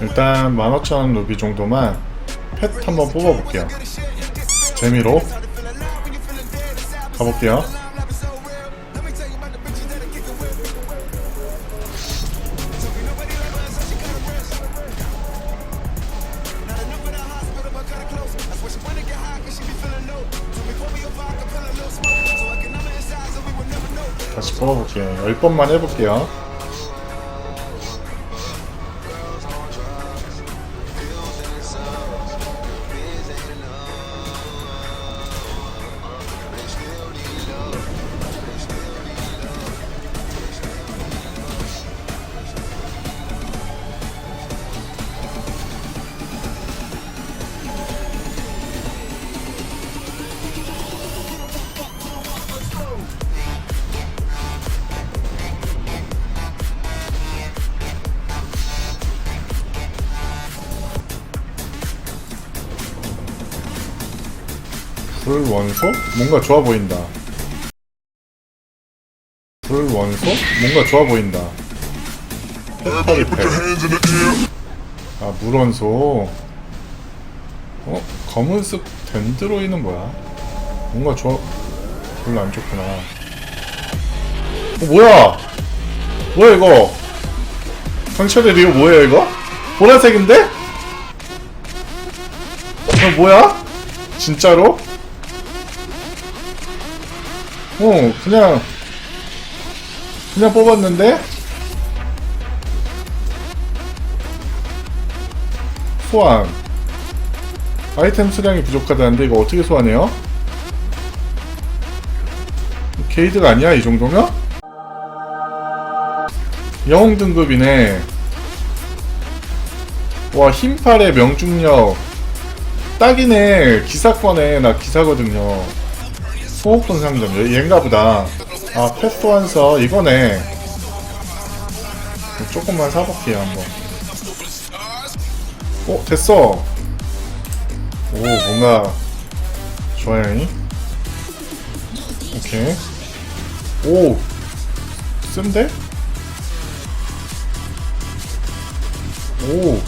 일단 15,000원 루비 정도만 펫 한번 뽑아볼게요. 재미로 가볼게요. 다시 뽑아볼게요. 10번만 해볼게요. 불원소? 뭔가 좋아 보인다. 불원소? 뭔가 좋아 보인다. 아, 물원소. 어? 검은색 덴드로이는 뭐야? 뭔가 좋아, 별로 안 좋구나. 어, 뭐야? 뭐야, 이거? 상처의 리오 뭐예요, 이거? 보라색인데? 이거 뭐야? 진짜로? 어, 그냥, 그냥 뽑았는데? 소환. 아이템 수량이 부족하다는데 이거 어떻게 소환해요? 게이드가 아니야, 이 정도면? 영웅 등급이네. 와, 흰팔의 명중력. 딱이네. 기사권에 나 기사거든요. 소모품 상점 얘- 얘인가 보다. 아 패스 완서. 이거네 조금만 사볼게요 한번. 어 됐어. 오 뭔가 좋아요 오케이. 오 쓴데? 오